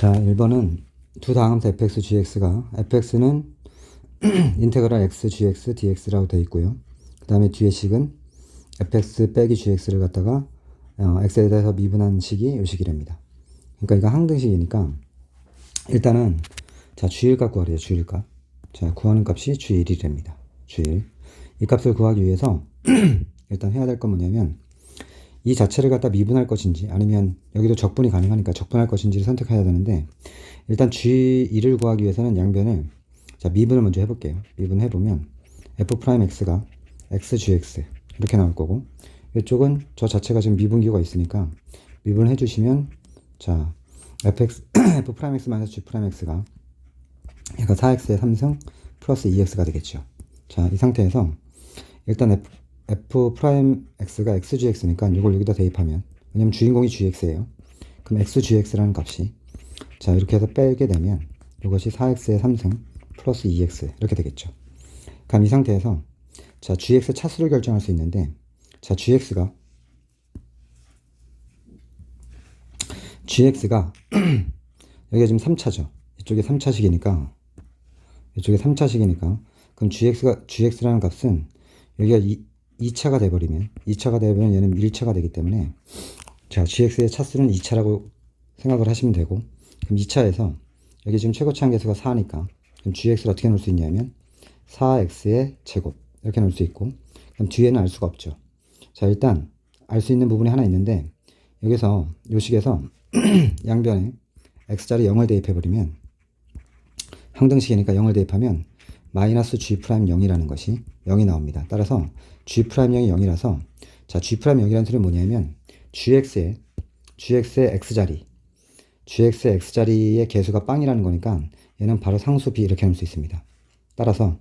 자, 1번은 두 다음수 fx, gx가 fx는 인테그랄 x, gx, dx라고 되어 있고요. 그 다음에 뒤에 식은 fx 빼기 gx를 갖다가 어, x에 대해서 미분한 식이 이 식이랍니다. 그러니까 이거 항등식이니까 일단은 자 g1값 구하래요. g1값. 자 구하는 값이 g1이랍니다. g1. 이 값을 구하기 위해서 일단 해야 될 건 뭐냐면 이 자체를 갖다 미분할 것인지 아니면 여기도 적분이 가능하니까 적분할 것인지를 선택해야 되는데 일단 g1을 구하기 위해서는 양변을 자 미분을 먼저 해볼게요. 미분 해 보면 f 프라임 x가 xgx 이렇게 나올 거고 이쪽은 저 자체가 지금 미분기가 있으니까 미분을 해주시면 자 fx f 프라임 x 마이너스 g 프라임 x가 얘가 4x의 3승 플러스 2x가 되겠죠. 자 이 상태에서 일단 f, f 프라임 x가 xgx니까 이걸 여기다 대입하면 왜냐면 주인공이 gx예요. 그럼 xgx라는 값이 자 이렇게 해서 빼게 되면 이것이 4x의 3승 플러스 2x 이렇게 되겠죠. 그럼 이 상태에서 자 gx 차수를 결정할 수 있는데 자 gx가 gx가 여기가 지금 3차죠. 이쪽에 3차식이니까 이쪽에 3차식이니까 그럼 gx가 gx라는 값은 여기가 2, 2차가 돼 버리면 2차가 되면 얘는 1차가 되기 때문에 자 gx의 차수는 2차라고 생각을 하시면 되고 그럼 2차에서 여기 지금 최고치 한계수가 4니까 그럼 gx를 어떻게 넣을 수 있냐면 4x의 제곱 이렇게 넣을 수 있고 그럼 뒤에는 알 수가 없죠. 자 일단 알 수 있는 부분이 하나 있는데 여기서 요 식에서 양변에 x자리 0을 대입해 버리면 항등식이니까 0을 대입하면 마이너스 g 프라임 0이라는 것이 0이 나옵니다. 따라서 g 프라임 0이 0이라서 자 g 프라임 0이라는 소리는 뭐냐면 gx의 gx의 x자리 gx의 x자리의 개수가 빵이라는 거니까 얘는 바로 상수 b 이렇게 할수 있습니다. 따라서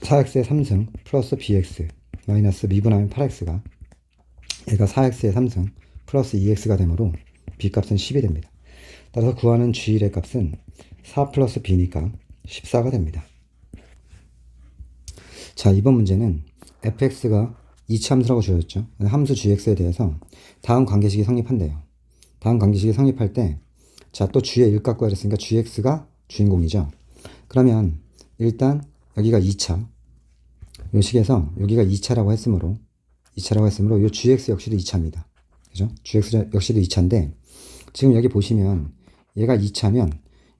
4x의 3승 플러스 bx 마이너스 미분하면 8x가 얘가 4x의 3승 플러스 2x가 되므로 b값은 10이 됩니다. 따라서 구하는 g1의 값은 4 플러스 b니까 14가 됩니다. 자, 이번 문제는 fx가 이차함수라고 주어졌죠. 함수 gx에 대해서 다음 관계식이 성립한대요. 다음 관계식이 성립할 때, 자, 또 g의 일값 구하랬으니까 gx가 주인공이죠. 그러면 일단 여기가 2차, 요 식에서 여기가 2차라고 했으므로 2차라고 했으므로 요 gx 역시도 2차입니다. 그죠? gx 역시도 2차인데 지금 여기 보시면 얘가 2차면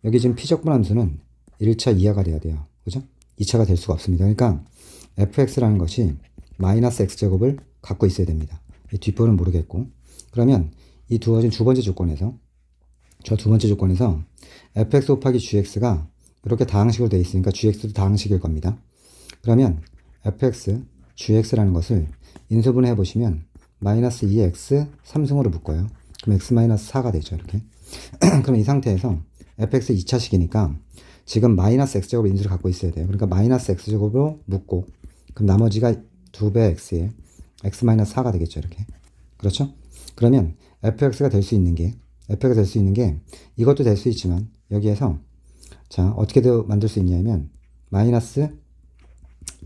여기 지금 피적분 함수는 1차 이하가 돼야 돼요. 그죠? 2차가 될 수가 없습니다. 그러니까 fx라는 것이 마이너스 x제곱을 갖고 있어야 됩니다. 이 뒷부분은 모르겠고 그러면 이 두어진 두 번째 조건에서 저 두 번째 조건에서 fx 곱하기 gx가 이렇게 다항식으로 되어 있으니까 gx도 다항식일 겁니다. 그러면 fx, gx라는 것을 인수분해 보시면 마이너스 2x 3승으로 묶어요. 그럼 x 마이너스 4가 되죠. 이렇게. 그럼 이 상태에서 fx 2차식이니까 지금 마이너스 x제곱 인수를 갖고 있어야 돼요. 그러니까 마이너스 x제곱으로 묶고 그럼 나머지가 2배 x에 x 마이너스 4가 되겠죠. 이렇게. 그렇죠? 그러면 fx가 될 수 있는 게 fx가 될 수 있는 게 이것도 될 수 있지만 여기에서 자 어떻게 만들 수 있냐면 마이너스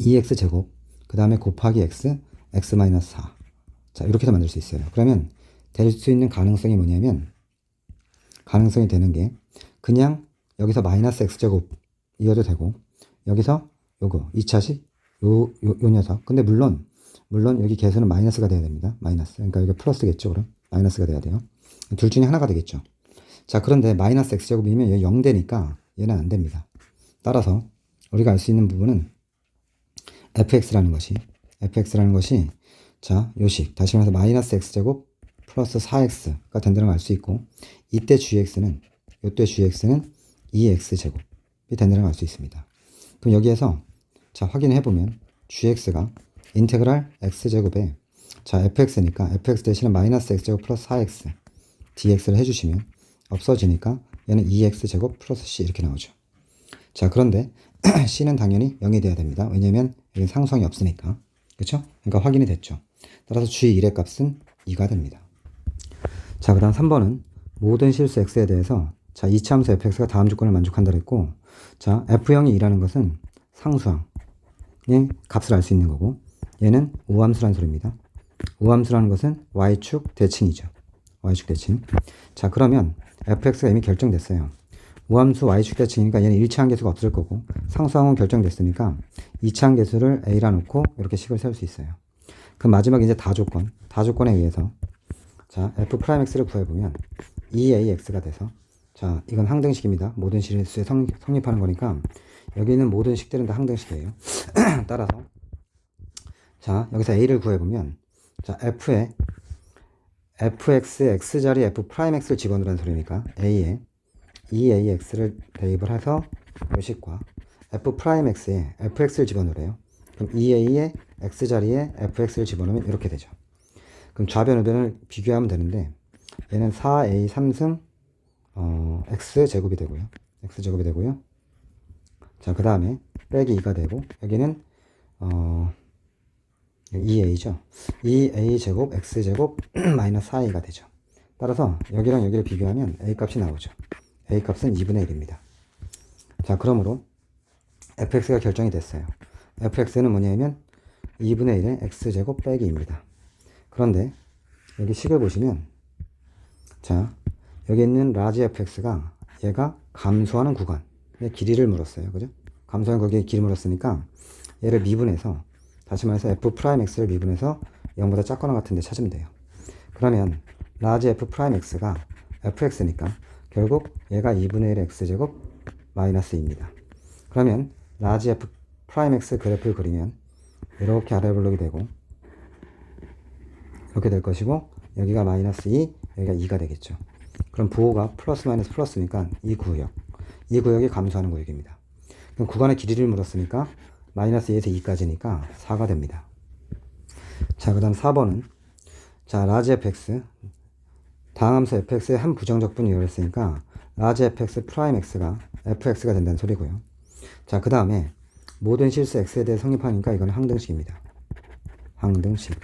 2x 제곱 그 다음에 곱하기 x x 마이너스 4. 자 이렇게도 만들 수 있어요. 그러면 될 수 있는 가능성이 뭐냐면 가능성이 되는 게 그냥 여기서 마이너스 x제곱 이어도 되고 여기서 요거 2차식 요, 요, 요 녀석. 근데 물론 물론 여기 개수는 마이너스가 돼야 됩니다. 마이너스. 그러니까 여기 플러스겠죠 그럼? 마이너스가 돼야 돼요. 둘 중에 하나가 되겠죠. 자 그런데 마이너스 x제곱이면 얘 0되니까 얘는 안 됩니다. 따라서 우리가 알 수 있는 부분은 fx라는 것이 fx라는 것이 자 요식. 다시 말해서 마이너스 x제곱 플러스 4x가 된다는 걸 알 수 있고 이때 gx는 이때 gx는 2x제곱이 된다는 걸 알 수 있습니다. 그럼 여기에서 자 확인해 보면 gx가 인테그랄 x제곱에 자 fx니까 fx 대신에 마이너스 x제곱 플러스 4x dx를 해주시면 없어지니까 얘는 2x제곱 플러스 c 이렇게 나오죠. 자 그런데 c는 당연히 0이 돼야 됩니다. 왜냐면 여기 상수항이 없으니까 그렇죠? 그러니까 확인이 됐죠. 따라서 g1의 값은 2가 됩니다. 자, 그 다음 3번은 모든 실수 x에 대해서 자, 이차 함수 fx가 다음 조건을 만족한다 그랬고 자, f0이 2라는 것은 상수항의 값을 알 수 있는 거고 얘는 우함수라는 소리입니다. 우함수라는 것은 y축 대칭이죠. y축 대칭. 자, 그러면 fx가 이미 결정됐어요. 우함수 y축 대칭이니까 얘는 1차항 계수가 없을 거고 상수항은 결정됐으니까 2차항 계수를 a라 놓고 이렇게 식을 세울 수 있어요. 그 마지막 이제 다조건, 다조건에 의해서 자, f 프라임 x를 구해보면 2ax가 돼서 자, 이건 항등식입니다. 모든 실수에 성, 성립하는 거니까 여기 있는 모든 식들은 다 항등식이에요. 따라서 자, 여기서 a를 구해 보면 자, f에 fx x자리 f 프라임 x를 집어넣으라는 소리니까 a에 2ax를 대입을 해서 요식과 f 프라임 x에 fx를 집어넣으래요. 그럼 2a에 x자리에 fx를 집어넣으면 이렇게 되죠. 그럼 좌변 우변을 비교하면 되는데 얘는 4a 3승 어, x 제곱이 되고요. x 제곱이 되고요. 자, 그 다음에 빼기 2가 되고 여기는 어, 2a죠. 2a 제곱 x 제곱 마이너스 4a가 되죠. 따라서 여기랑 여기를 비교하면 a 값이 나오죠. a 값은 2분의 1입니다. 자, 그러므로 fx가 결정이 됐어요. fx는 뭐냐면 2분의 1의 x 제곱 빼기 2입니다. 그런데 여기 식을 보시면 자, 여기 있는 라지 fx가 얘가 감소하는 구간의 길이를 물었어요. 그죠? 감소하는 거기에 길이 물었으니까 얘를 미분해서 다시 말해서 f 프라임 x를 미분해서 0보다 작거나 같은 데 찾으면 돼요. 그러면 라지 f 프라임 x가 fx니까 결국 얘가 2분의 1 x제곱 마이너스 2입니다. 그러면 라지 f 프라임 x 그래프를 그리면 이렇게 아래 블록이 되고 이렇게 될 것이고 여기가 마이너스 2, 여기가 2가 되겠죠. 그럼 부호가 플러스 마이너스 플러스니까 이 구역. 이 구역이 감소하는 구역입니다. 그럼 구간의 길이를 물었으니까 마이너스 2에서 2까지니까 4가 됩니다. 자, 그 다음 4번은 자, 라지 fx 다항함수 fx의 한 부정적분이 이랬으니까 라지 fx 프라임 x가 fx가 된다는 소리고요. 자, 그 다음에 모든 실수 x에 대해 성립하니까 이건 항등식입니다. 항등식.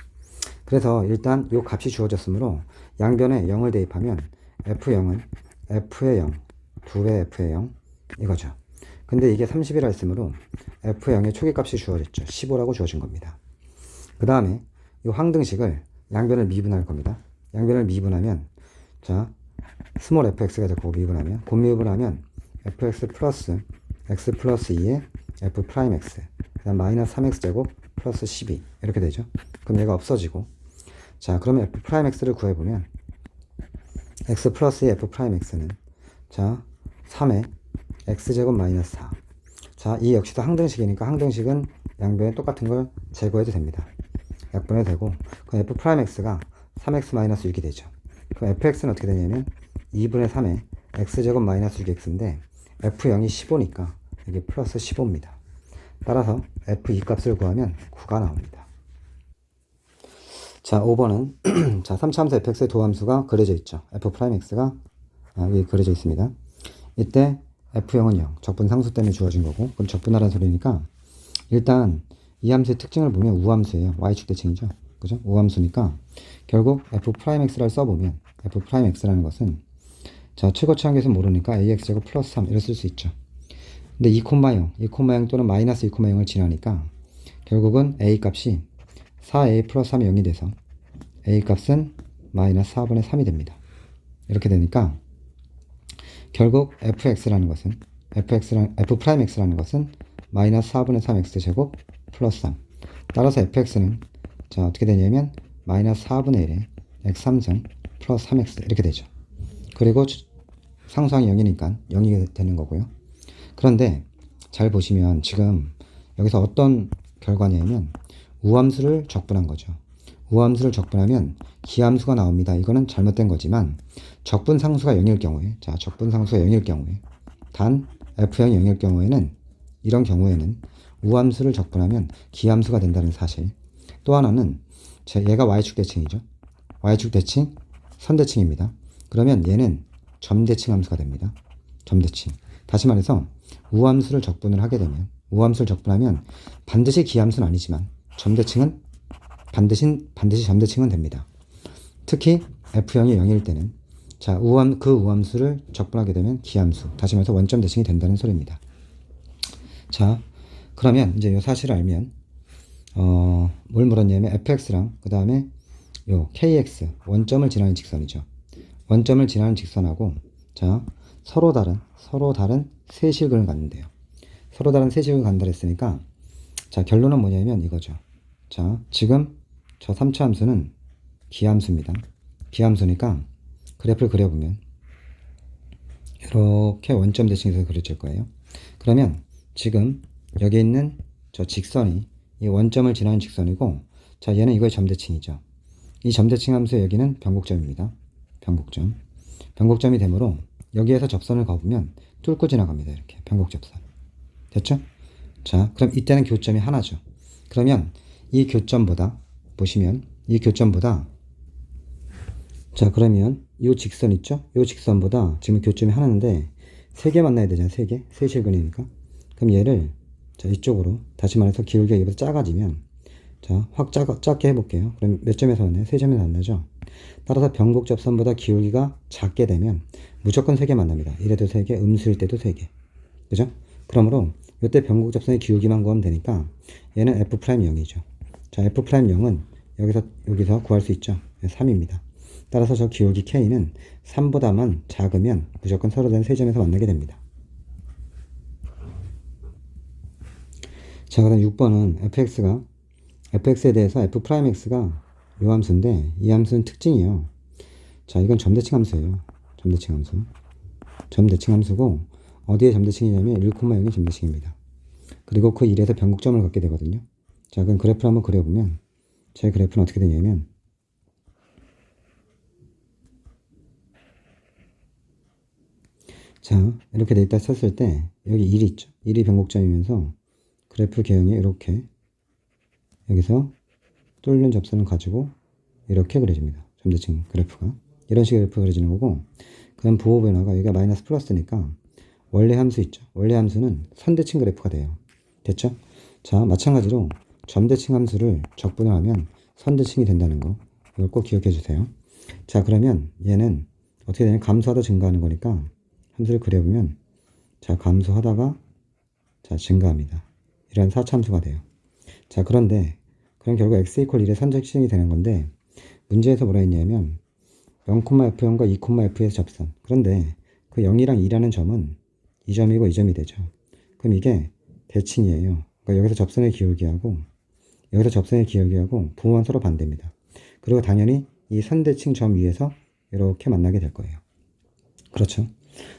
그래서 일단 요 값이 주어졌으므로 양변에 0을 대입하면 f0은 f의 0, 2배 f의 0 이거죠. 근데 이게 30이라 했으므로 f0의 초기값이 주어졌죠. 15라고 주어진 겁니다. 그 다음에 이 항등식을 양변을 미분할 겁니다. 양변을 미분하면 자 스몰 fx가 되고 미분하면 곱미분을 하면 fx 플러스 x 플러스 2의 f 프라임 x 그다음 마이너스 3x 제곱 플러스 12 이렇게 되죠. 그럼 얘가 없어지고 자 그러면 f 프라임 x를 구해보면 x 플러스 f 프라임 x는 자 3의 x제곱 마이너스 4. 자, 이 역시도 항등식이니까 항등식은 양변에 똑같은 걸 제거해도 됩니다. 약분해도 되고, 그럼 f 프라임 x가 3x 마이너스 6이 되죠. 그럼 fx는 어떻게 되냐면 2분의 3에 x제곱 마이너스 6x인데 f0이 15니까 여기 플러스 15입니다. 따라서 f2 값을 구하면 9가 나옵니다. 자, 5번은 자, 3차 함수 fx의 도함수가 그려져 있죠. f 프라임 x가 아, 여기 그려져 있습니다. 이때 F0은 0. 적분 상수 때문에 주어진 거고. 그럼 적분하라는 소리니까 일단 이 함수의 특징을 보면 우함수예요. y축 대칭이죠. 그죠? 우함수니까 결국 f 프라임 x를 써보면 f 프라임 x라는 것은 자 최고치 한계에서 모르니까 ax제곱 플러스 3 이렇게 쓸 수 있죠. 근데 2,0, 2,0 또는 마이너스 2,0을 지나니까 결국은 a 값이 4a 플러스 3이 0이 돼서 a 값은 마이너스 4분의 3이 됩니다. 이렇게 되니까 결국 fx라는 것은 fx라 f 프라임 x라는 것은 마이너스 4분의 3x 제곱 플러스 3. 따라서 fx는 자 어떻게 되냐면 마이너스 4분의 1에 x 3승 플러스 3x 이렇게 되죠. 그리고 상수항이 0이니까 0이 되는 거고요. 그런데 잘 보시면 지금 여기서 어떤 결과냐면 우함수를 적분한 거죠. 우함수를 적분하면 기함수가 나옵니다. 이거는 잘못된 거지만 적분 상수가 0일 경우에 자 적분 상수가 0일 경우에 단 f형이 0일 경우에는 이런 경우에는 우함수를 적분하면 기함수가 된다는 사실 또 하나는 제 얘가 y축 대칭이죠. y축 대칭 선대칭입니다. 그러면 얘는 점대칭 함수가 됩니다. 점대칭. 다시 말해서 우함수를 적분을 하게 되면 우함수를 적분하면 반드시 기함수는 아니지만 점대칭은 반드시 반드시 점대칭은 됩니다. 특히 f형이 0일 때는 자 우함 그 우함수를 적분하게 되면 기함수 다시 말해서 원점 대칭이 된다는 소리입니다. 자 그러면 이제 이 사실을 알면 어 뭘 물었냐면 fx랑 그 다음에 요 kx 원점을 지나는 직선이죠. 원점을 지나는 직선하고 자 서로 다른 서로 다른 세 실근을 갖는데요. 서로 다른 세 실근을 간다 했으니까 자 결론은 뭐냐면 이거죠. 자 지금 저 3차 함수는 기함수입니다. 기함수니까 그래프를 그려보면 이렇게 원점 대칭해서 그려질 거예요. 그러면 지금 여기 있는 저 직선이 이 원점을 지나는 직선이고 자 얘는 이거의 점대칭이죠. 이 점대칭 함수의 여기는 변곡점입니다. 변곡점. 변곡점이 되므로 여기에서 접선을 거보면 뚫고 지나갑니다. 이렇게 변곡접선. 됐죠? 자 그럼 이때는 교점이 하나죠. 그러면 이 교점보다 보시면 이 교점보다 자 그러면 이 직선 있죠? 이 직선보다 지금 교점이 하나인데 세 개 만나야 되잖아요. 세 개. 세 실근이니까. 그럼 얘를 자 이쪽으로 다시 말해서 기울기가 이보다 작아지면 자확 작, 작게 해볼게요. 그럼 몇 점에서 왔나요? 세 점에서 왔나죠? 따라서 변곡 접선보다 기울기가 작게 되면 무조건 세 개 만납니다. 이래도 세 개, 음수일 때도 세 개. 그죠? 그러므로 이때 변곡 접선의 기울기만 구하면 되니까 얘는 f'0이죠. 자 f'0은 여기서 여기서 구할 수 있죠. 3입니다. 따라서 저 기울기 k는 3보다만 작으면 무조건 서로 다른 세 점에서 만나게 됩니다. 자, 그럼 6번은 fx가 fx에 대해서 f'x가 요 함수인데 이 함수는 특징이요. 자, 이건 점대칭 함수예요. 점대칭 함수. 점대칭 함수고 어디에 점대칭이냐면 1,0의 점대칭입니다. 그리고 그 1에서 변곡점을 갖게 되거든요. 자, 그럼 그래프를 한번 그려보면 제 그래프는 어떻게 되냐면 자, 이렇게 돼 있다 썼을 때 여기 1이 있죠. 1이 변곡점이면서 그래프 개형이 이렇게 여기서 뚫는 접선을 가지고 이렇게 그려집니다. 점대칭 그래프가 이런 식의 그래프 그려지는 거고 그럼 부호 변화가 여기가 마이너스 플러스니까 원래 함수 있죠. 원래 함수는 선대칭 그래프가 돼요. 됐죠? 자 마찬가지로 점대칭 함수를 적분하면 선대칭이 된다는 거 이걸 꼭 기억해 주세요. 자 그러면 얘는 어떻게 되냐면 감소하다 증가하는 거니까 함수를 그려보면 자 감소하다가 자 증가합니다. 이런 사참수가 돼요. 자 그런데 그럼 결국 x 이퀄 1의 선택식이 되는 건데 문제에서 뭐라 했냐면 0,f0과 2,f에서 접선 그런데 그 0이랑 2라는 점은 이 점이고 이 점이 되죠. 그럼 이게 대칭이에요. 그러니까 여기서 접선의 기울기하고 여기서 접선의 기울기하고 부호만 서로 반대입니다. 그리고 당연히 이 선대칭 점 위에서 이렇게 만나게 될 거예요. 그렇죠?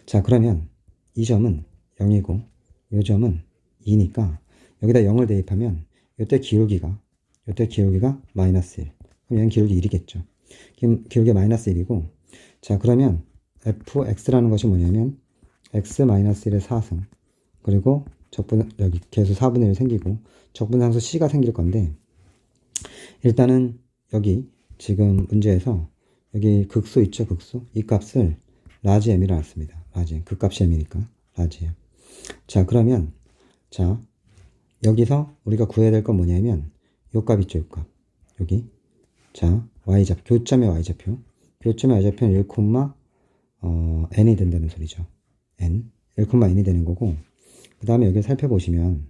자 그러면 이 점은 0이고 이 점은 2니까 여기다 0을 대입하면 이때 기울기가 이때 기울기가 마이너스 1 그럼 얘는 기울기 1이겠죠 기울기 마이너스 1이고 자 그러면 fx라는 것이 뭐냐면 x 마이너스 1의 4승 그리고 적분 여기 계수 4분의 1 생기고 적분상수 c가 생길 건데 일단은 여기 지금 문제에서 여기 극수 있죠 극수 이 값을 라지 m이라 놨습니다 라지 m 극값이 m이니까 라지 m 자 그러면 자 여기서 우리가 구해야 될 건 뭐냐면 요 값 있죠, 요 값. 여기. 자, y좌표, 교점의 y좌표. 교점의 y좌표는 1, 어, n이 된다는 소리죠. n. 1, n이 되는 거고. 그 다음에 여기 살펴보시면,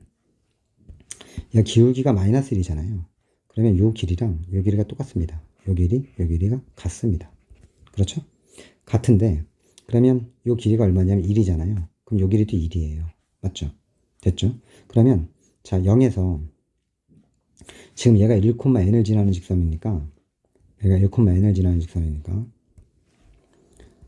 이 기울기가 마이너스 1이잖아요. 그러면 요 길이랑 요 길이가 똑같습니다. 요 길이, 요 길이가 같습니다. 그렇죠? 같은데, 그러면 요 길이가 얼마냐면 1이잖아요. 그럼 요 길이도 1이에요. 맞죠? 됐죠? 그러면, 자, 0에서 지금 얘가 1,n을 지나는 직선이니까 얘가 1,n을 지나는 직선이니까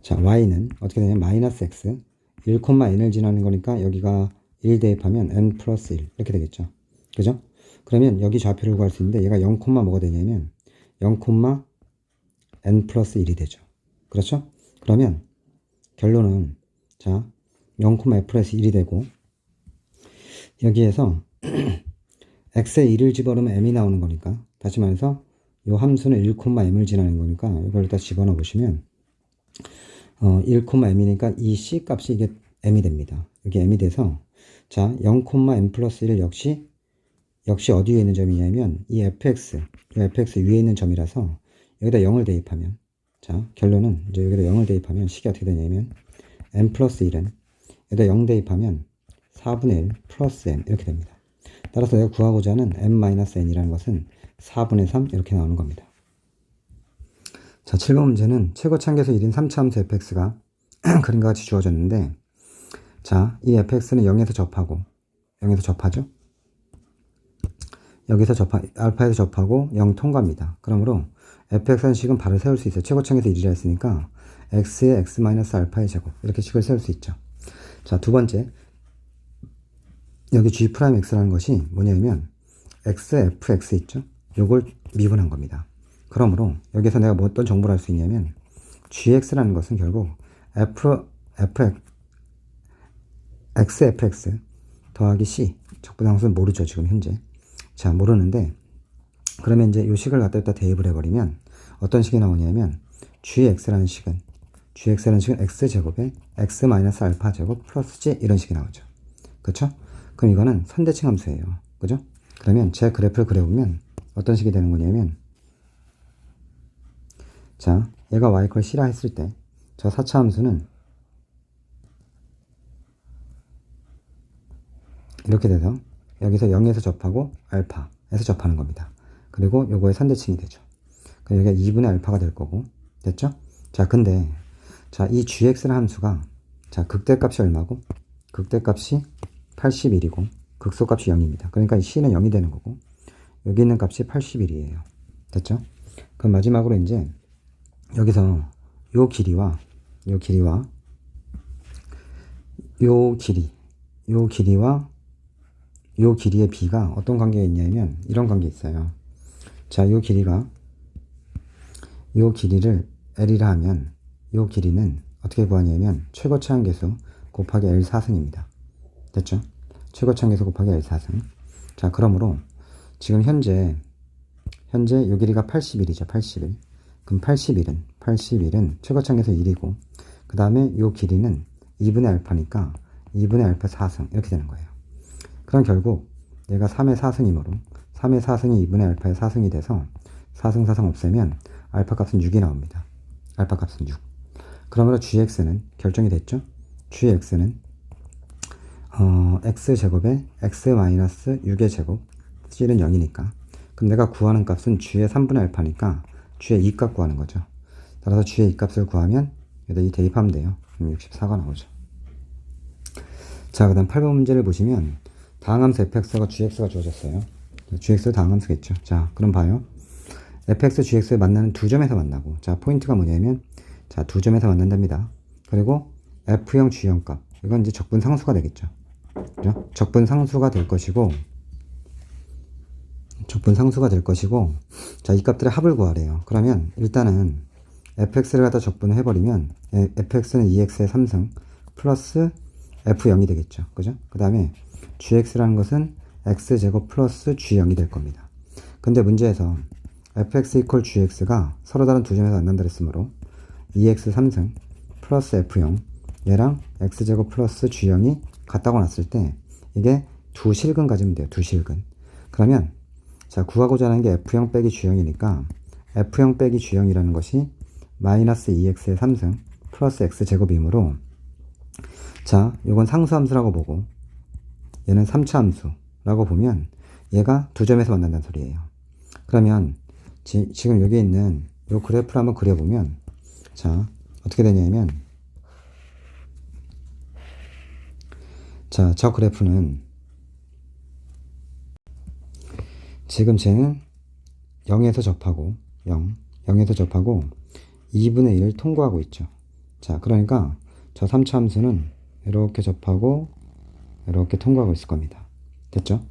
자 y는 어떻게 되냐면 마이너스 x 1,n을 지나는 거니까 여기가 1 대입하면 n 플러스 1 이렇게 되겠죠 그죠? 그러면 여기 좌표를 구할 수 있는데 얘가 0, 뭐가 되냐면 0, n 플러스 1이 되죠 그렇죠? 그러면 결론은 자 0, f 플러스 1이 되고 여기에서 x에 1을 집어넣으면 m이 나오는 거니까 다시 말해서 이 함수는 1,m을 지나는 거니까 이걸 다 집어넣어 보시면 어, 1,m이니까 이 c 값이 이게 m이 됩니다. 여기 m이 돼서 자 0,m 플러스 1 역시 역시 어디에 있는 점이냐면 이 fx 이 fx 위에 있는 점이라서 여기다 0을 대입하면 자 결론은 이제 여기다 0을 대입하면 식이 어떻게 되냐면 m 플러스 1은 여기다 0 대입하면 4분의 1 플러스 m 이렇게 됩니다. 따라서 내가 구하고자 하는 m-n이라는 것은 4분의 3 이렇게 나오는 겁니다. 자, 7번 문제는 최고차항계수 1인 3차 함수 fx가 그림과 같이 주어졌는데 자, 이 fx는 0에서 접하고 0에서 접하죠? 여기서 접하, 알파에서 접하고 0 통과입니다. 그러므로 fx라는 식은 바로 세울 수 있어요. 최고차항에서 1이라 했으니까 x의 x 마이너스 제곱 이렇게 식을 세울 수 있죠. 자, 두 번째 여기 g 프라임 x라는 것이 뭐냐면 x, f, x 있죠? 요걸 미분한 겁니다. 그러므로 여기서 내가 뭐 어떤 정보를 알수 있냐면 gx라는 것은 결국 f, f, x, fx 더하기 c 적분함수는 모르죠 지금 현재 자 모르는데 그러면 이제 요 식을 갖다 여기다 대입을 해버리면 어떤 식이 나오냐면 gx라는 식은 gx라는 식은 x제곱에 x 마이너스 알파 제곱 플러스 g 이런 식이 나오죠 그쵸? 그럼 이거는 선대칭 함수예요 그죠? 그러면 제 그래프를 그려보면 어떤 식이 되는 거냐면 자 얘가 y 걸 c라 했을 때저 4차 함수는 이렇게 돼서 여기서 0에서 접하고 알파에서 접하는 겁니다. 그리고 요거의 선대칭이 되죠. 그럼 여기가 2분의 알파가 될 거고 됐죠? 자 근데 자 이 gx라는 함수가 자 극대값이 얼마고 극대값이 81이고 극소값이 0입니다. 그러니까 이 c는 0이 되는 거고 여기 있는 값이 81이에요. 됐죠? 그럼 마지막으로 이제 여기서 요 길이와 요 길이와 요 길이 요 길이와 요 길이의 b가 어떤 관계가 있냐면 이런 관계 있어요. 자, 요 길이가 요 길이를 l이라 하면 요 길이는 어떻게 구하냐면 최고 차항 계수 곱하기 l 사승입니다. 됐죠? 최고 차항 계수 곱하기 l 사승. 자, 그러므로 지금 현재 현재 요 길이가 81이죠. 81. 그럼 81은 81은 최고 차항 계수 1이고 그 다음에 요 길이는 2분의 알파니까 2분의 알파 4승 이렇게 되는 거예요. 그럼 결국 얘가 3의 4승이므로 3의 4승이 2분의 알파의 4승이 돼서 4승 4승 없애면 알파 값은 6이 나옵니다. 알파 값은 6. 그러므로 gx는 결정이 됐죠? gx는 어, x제곱에 x 마이너스 6의 제곱 c는 0이니까 그럼 내가 구하는 값은 g의 3분의 알파니까 g의 2값 구하는 거죠. 따라서 g의 2값을 구하면 여기다 이 대입하면 돼요. 그럼 64가 나오죠. 자, 그 다음 8번 문제를 보시면 다항함수 fx가 gx가 주어졌어요. gx를 다항함수겠죠. 자, 그럼 봐요. fx, gx를 만나는 두 점에서 만나고, 자, 포인트가 뭐냐면, 자, 두 점에서 만난답니다. 그리고 f형, g형 값. 이건 이제 적분 상수가 되겠죠. 그죠? 적분 상수가 될 것이고, 적분 상수가 될 것이고, 자, 이 값들의 합을 구하래요. 그러면 일단은 fx를 갖다 적분을 해버리면, fx는 2x의 3승, 플러스 f0이 되겠죠. 그죠? 그 다음에 gx라는 것은 x제곱 플러스 g0이 될 겁니다. 근데 문제에서 fx 이퀄 gx가 서로 다른 두 점에서 만난다 그랬으므로 2x 3승 플러스 f0 얘랑 x제곱 플러스 g0이 같다고 놨을 때 이게 두 실근 가지면 돼요. 두 실근. 그러면 자 구하고자 하는 게 f0 빼기 g0이니까 f0 빼기 g0이라는 것이 마이너스 2x의 3승 플러스 x제곱이므로 자, 이건 상수함수라고 보고 얘는 3차 함수라고 보면 얘가 두 점에서 만난다는 소리예요. 그러면 지, 금 여기 있는 이 그래프를 한번 그려보면 자, 어떻게 되냐면 자, 저 그래프는 지금 쟤는 0에서 접하고 0, 0에서 접하고 2분의 1을 통과하고 있죠. 자, 그러니까 저 3차 함수는 이렇게 접하고 이렇게 통과하고 있을 겁니다. 됐죠?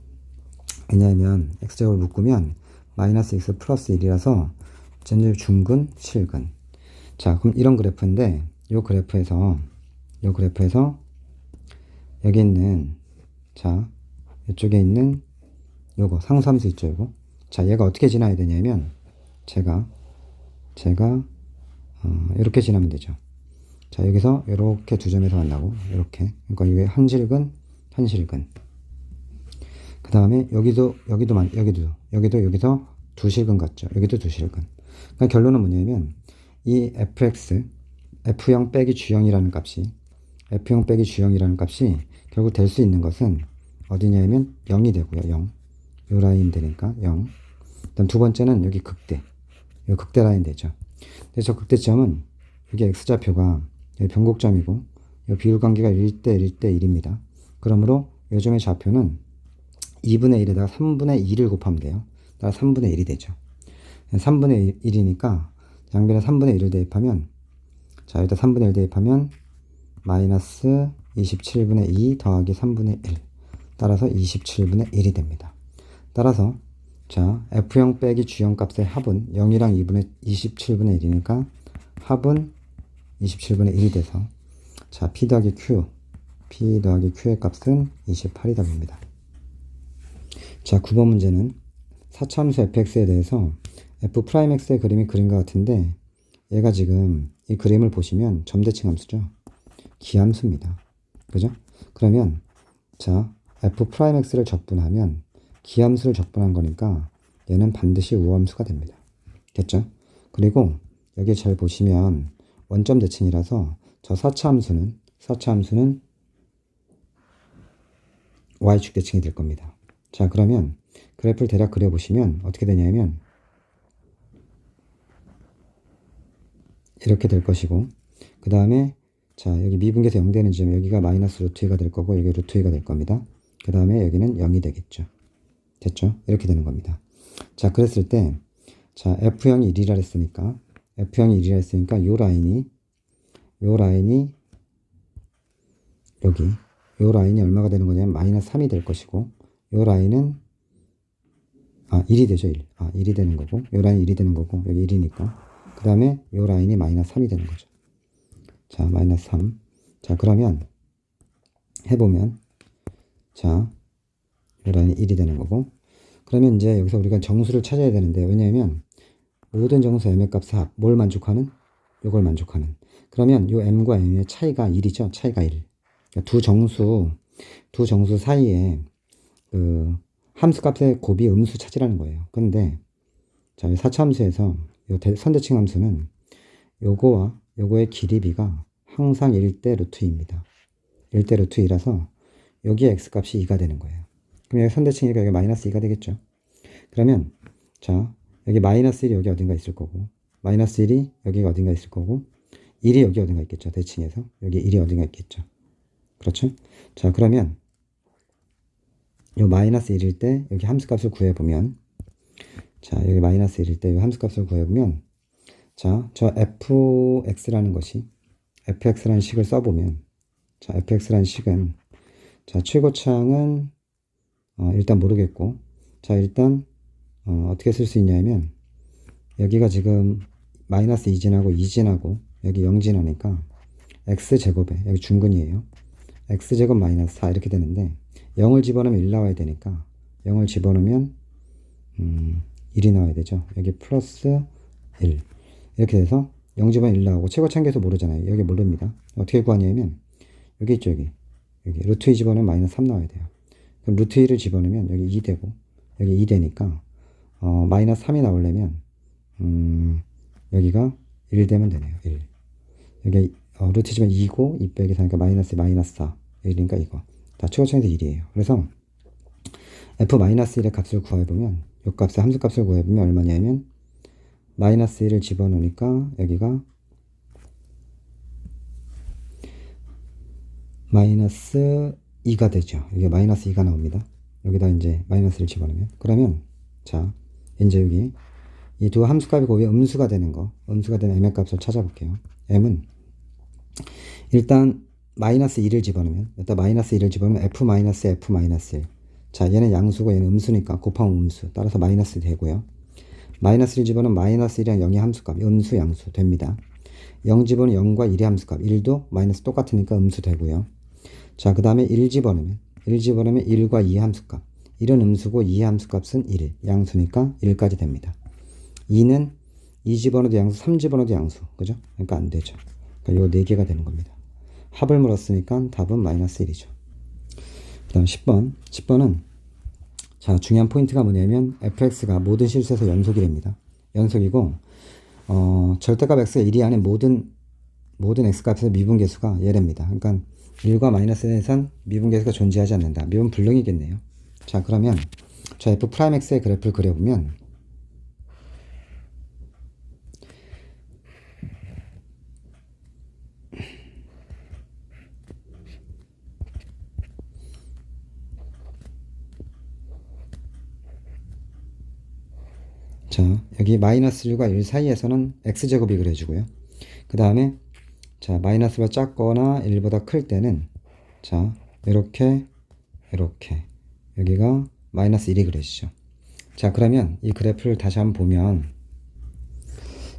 왜냐하면 x제곱을 묶으면 마이너스 x 플러스 1이라서 전체 중근, 실근. 자, 그럼 이런 그래프인데 이 그래프에서 이 그래프에서 여기 있는 자, 이쪽에 있는 요거 상수함수 있죠, 요거. 자, 얘가 어떻게 지나야 되냐면 제가 제가 어, 이렇게 지나면 되죠. 자, 여기서 이렇게 두 점에서 만나고, 이렇게. 그러니까 이게 한 실근, 한 실근. 그 다음에 여기도, 여기도, 만, 여기도, 여기도, 여기서 두 실근 같죠. 여기도 두 실근. 그러니까 결론은 뭐냐면, 이 fx, f0 빼기 g0이라는 값이, f0 빼기 g0이라는 값이 결국 될 수 있는 것은 어디냐면 0이 되고요. 0. 요 라인 되니까 0. 그 다음 두 번째는 여기 극대. 요 극대 라인 되죠. 저 극대점은 이게 x좌표가 변곡점이고 이 비율 관계가 1대 1대 1입니다. 그러므로 요점의 좌표는 2분의 1에다가 3분의 2를 곱하면 돼요. 따라 3분의 1이 되죠. 3분의 1이니까 양변에 3분의 1을 대입하면 자 여기다 3분의 1 대입하면 마이너스 27분의 2 더하기 3분의 1 따라서 27분의 1이 됩니다. 따라서 자 F0 빼기 G형 값의 합은 0이랑 2분의 27분의 1이니까 합은 27분의 1이 돼서 자 P 더하기 Q P 더하기 Q의 값은 28이 답입니다. 자 9번 문제는 사차함수 fx에 대해서 f 프라임 x의 그림이 것 같은데 얘가 지금 이 그림을 보시면 점대칭 함수죠. 기함수입니다. 그죠? 그러면 자 f 프라임 x를 적분하면 기함수를 적분한 거니까 얘는 반드시 우함수가 됩니다. 됐죠? 그리고 여기 잘 보시면 원점 대칭이라서 저 사차함수는 사차함수는 y축 대칭이 될 겁니다. 자 그러면 그래프를 대략 그려보시면 어떻게 되냐면 이렇게 될 것이고 그 다음에 자 여기 미분계에서 0 되는 지점 여기가 마이너스 루트 2가 될 거고 여기 루트 2가 될 겁니다. 그 다음에 여기는 0이 되겠죠. 됐죠? 이렇게 되는 겁니다. 자 그랬을 때 자 F형이 1이라 했으니까 F형이 1이라 했으니까 요 라인이 요 라인이 여기 요 라인이 얼마가 되는 거냐면 마이너스 3이 될 것이고 요 라인은 아 1이 되죠 1. 아 1이 되는 거고 요 라인이 1이 되는 거고 여기 1이니까 그 다음에 요 라인이 마이너스 3이 되는 거죠. 자 마이너스 3. 자 그러면 해보면 자 요 라인이 1이 되는 거고 그러면 이제 여기서 우리가 정수를 찾아야 되는데 왜냐하면 모든 정수 m의 값의 합, 뭘 만족하는? 요걸 만족하는. 그러면 요 m과 m의 차이가 1이죠. 차이가 1. 두 정수, 두 정수 사이에 그 함수 값의 곱이 음수 찾으라는 거예요. 근데 자, 이 사차함수에서 요 대- 선대칭 함수는 요거와 요거의 길이비가 항상 1대 루트 2입니다. 1대 루트 2라서 여기에 x 값이 2가 되는 거예요. 그럼 여기 선대칭이니까 여기 마이너스 2가 되겠죠. 그러면 자 여기 마이너스 1이 여기 어딘가 있을 거고 마이너스 1이 여기가 어딘가 있을 거고 1이 여기 어딘가 있겠죠. 대칭에서 여기 1이 어딘가 있겠죠. 그렇죠? 자 그러면 요 마이너스 1일 때 여기 함수값을 구해보면 자 여기 마이너스 1일 때이 함수값을 구해보면 자 저 fx라는 것이 fx라는 식을 써보면 자 fx라는 식은 자 최고차항은 어, 일단 모르겠고 자 일단 어, 어떻게 쓸 수 있냐면 여기가 지금 마이너스 2진하고 2진하고 여기 0진하니까 x제곱에 여기 중근이에요 x제곱 마이너스 4 이렇게 되는데 0을 집어넣으면 1 나와야 되니까 0을 집어넣으면 음, 1이 나와야 되죠. 여기 플러스 1 이렇게 돼서 0 집어넣으면 1 나오고 최고차항계수 모르잖아요. 여기 모릅니다. 어떻게 구하냐면 여기 있죠. 여기 여기 루트 2 집어넣으면 마이너스 3 나와야 돼요. 그럼 루트 2를 집어넣으면 여기 2 되고 여기 2 되니까 어, 마이너스 3이 나오려면 음, 여기가 1 되면 되네요. 1 여기 어, 루트 집어넣으면 2고 2 빼기 4니까 마이너스 마이너스 4 여기니까 이거 다 최고차항에서 1이에요. 그래서 f-1의 값을 구해보면 요 값의 함수 값을 구해보면 얼마냐면 마이너스 1을 집어넣으니까 여기가 마이너스 2가 되죠. 이게 마이너스 2가 나옵니다. 여기다 이제 마이너스를 집어넣으면 그러면 자 이제 여기 이 두 함수 값이 곱이 음수가 되는 거 음수가 되는 m의 값을 찾아볼게요. m은 일단 마이너스 2를 집어넣으면 일단 마이너스 2를 집어넣으면 f 마이너스 f 마이너스 1. 자 얘는 양수고 얘는 음수니까 곱하면 음수 따라서 마이너스 되고요. 마이너스를 집어넣으면 마이너스 1이랑 0의 함수값 음수 양수 됩니다. 0 집어넣으면 0과 1의 함수값 1도 마이너스 똑같으니까 음수 되고요. 자 그 다음에 1 집어넣으면 1 집어넣으면 1과 2의 함수값 1은 음수고 2의 함수값은 1 양수니까 1까지 됩니다. 2는 2 집어넣어도 양수 3 집어넣어도 양수 그죠? 그러니까 안 되죠. 그러니까 요 4개가 되는 겁니다. 합을 물었으니까 답은 마이너스 1이죠. 그 다음 10번. 10번은 자 중요한 포인트가 뭐냐면 fx가 모든 실수에서 연속이 됩니다. 연속이고 어, 절대값 x가 1이 안에 모든 모든 x값에서 미분계수가 얘랍니다. 그러니까 1과 마이너스에선 미분계수가 존재하지 않는다. 미분 불능이겠네요. 자 그러면 저 f 프라임 x의 그래프를 그려보면 자, 여기 마이너스 1과 1 사이에서는 x제곱이 그려지고요. 그 다음에 자, 마이너스가 작거나 1보다 클 때는 자, 이렇게 이렇게 여기가 마이너스 1이 그려지죠. 자, 그러면 이 그래프를 다시 한번 보면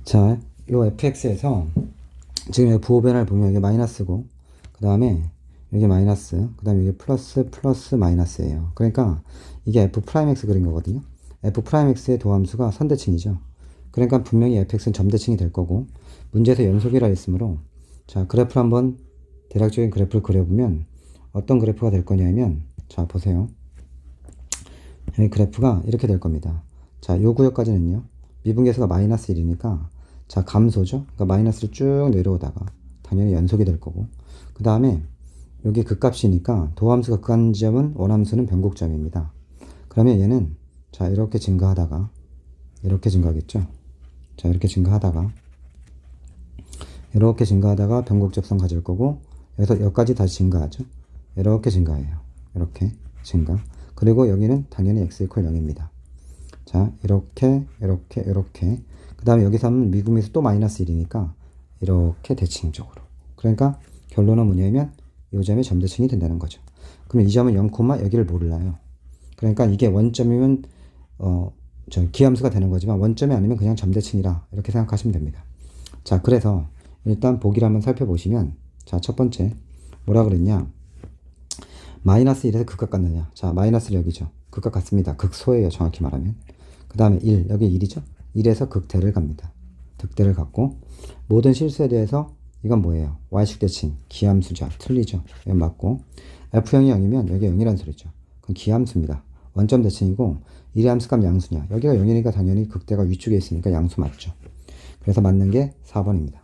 자, 요 fx에서 지금 여기 부호 변화를 보면 이게 마이너스고 그 다음에 여기 마이너스 그 다음에 이게 플러스 플러스 마이너스예요. 그러니까 이게 f 프라임 x 그린 거거든요. F 프라임 x의 도함수가 선대칭이죠. 그러니까 분명히 fx는 점대칭이 될 거고 문제에서 연속이라 했으므로 자 그래프를 한번 대략적인 그래프를 그려보면 어떤 그래프가 될 거냐면 자 보세요. 여기 그래프가 이렇게 될 겁니다. 자, 요 구역까지는요. 미분계수가 마이너스 1이니까 자, 감소죠. 그러니까 마이너스를 쭉 내려오다가 당연히 연속이 될 거고. 그 다음에 여기 극값이니까 도함수가 극한 지점은 원함수는 변곡점입니다. 그러면 얘는 자, 이렇게 증가하다가 이렇게 증가하겠죠. 자, 이렇게 증가하다가 이렇게 증가하다가 변곡접선 가질 거고 여기서 여기까지 다시 증가하죠. 이렇게 증가해요. 이렇게 증가. 그리고 여기는 당연히 x 이퀄 0입니다. 자, 이렇게, 이렇게, 이렇게. 그 다음에 여기서 하면 미분에서 또 마이너스 1이니까 이렇게 대칭적으로. 그러니까 결론은 뭐냐면 이 점이 점대칭이 된다는 거죠. 그러면 이 점은 0, 여기를 몰라요. 그러니까 이게 원점이면 어, 저 기함수가 되는 거지만 원점이 아니면 그냥 점대칭이라 이렇게 생각하시면 됩니다. 자, 그래서 일단 보기를 한번 살펴보시면 자, 첫 번째 뭐라 그랬냐? 마이너스 1에서 극각 같느냐? 자, 마이너스를 여기죠. 극각 같습니다. 극소예요, 정확히 말하면. 그 다음에 1, 여기 1이죠? 1에서 극대를 갑니다. 득대를 갖고 모든 실수에 대해서 이건 뭐예요? y축 대칭, 기함수죠. 틀리죠? 이건 맞고 f형이 0이면 여기 0이란 소리죠. 그건 기함수입니다. 원점 대칭이고 1의 함수값 양수냐? 여기가 0이니까 당연히 극대가 위쪽에 있으니까 양수 맞죠. 그래서 맞는 게 4번입니다.